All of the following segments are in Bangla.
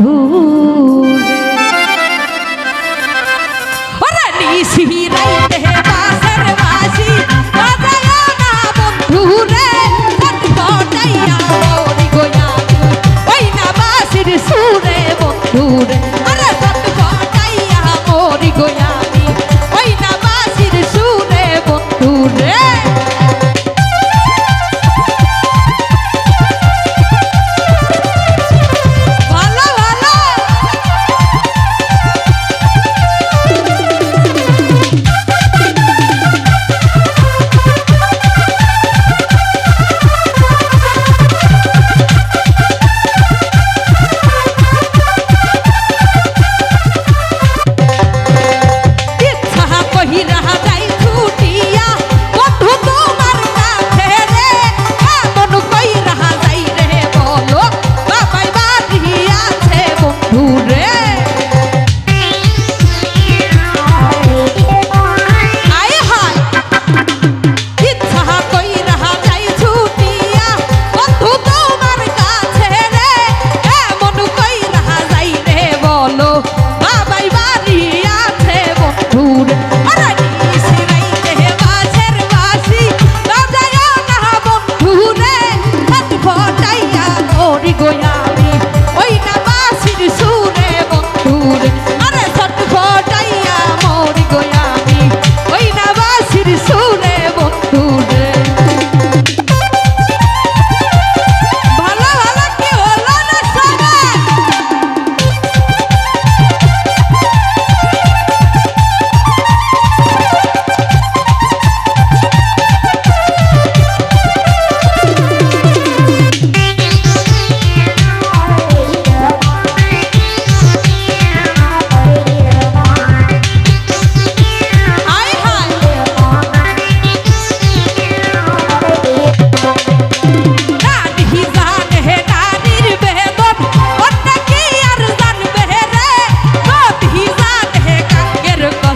ভুল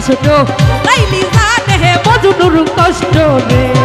ছোট তাই নিজান হে মজনুর কষ্ট রে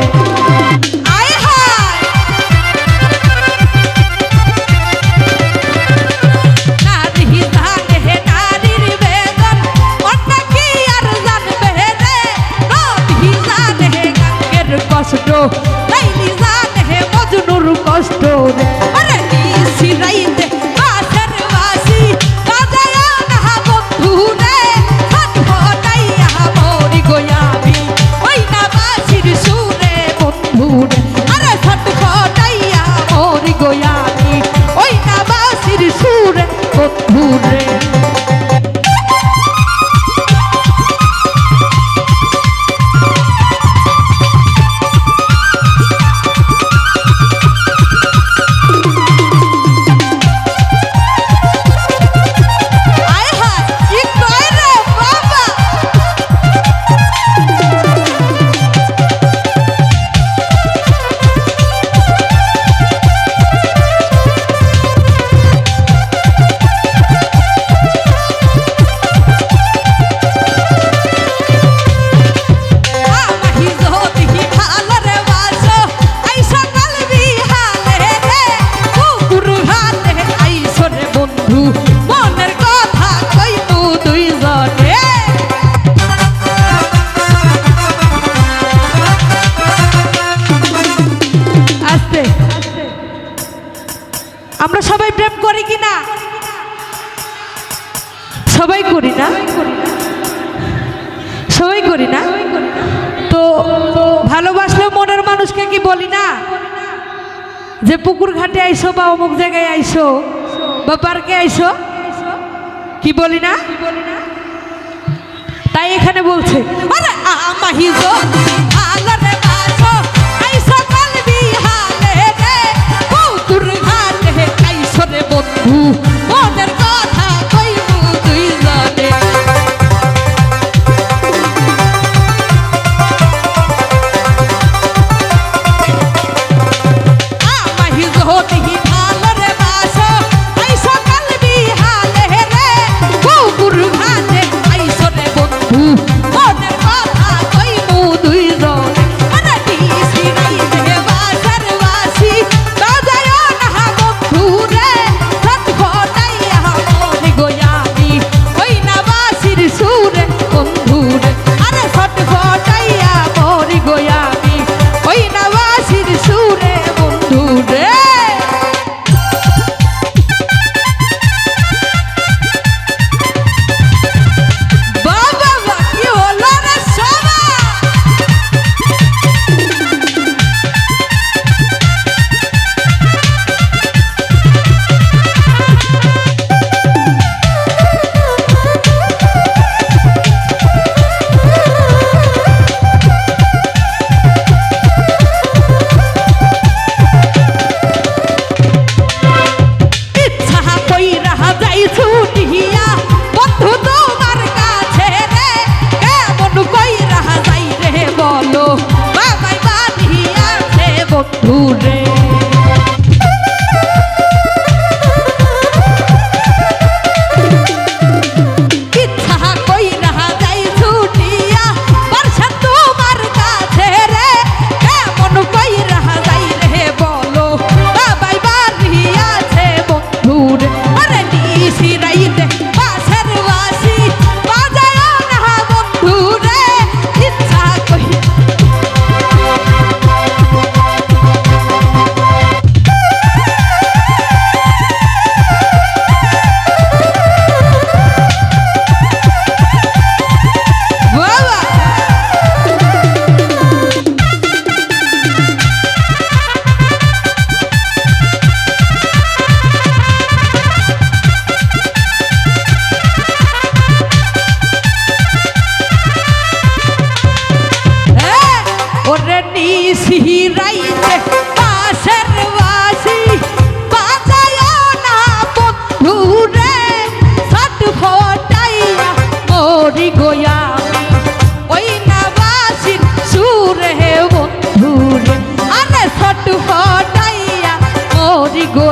আমরা সবাই প্রেম করি কি না? সবাই করি না। সবাই করি না। তো ভালোবাসলেও মনের মানুষকে কি বলি না? যে পুকুর ঘাটে আইসো বা অমুক জায়গায় আইসো বা পার্কে আইসো, কি বলি না? তাই এখানে বলছে মাহিজো দূরে গো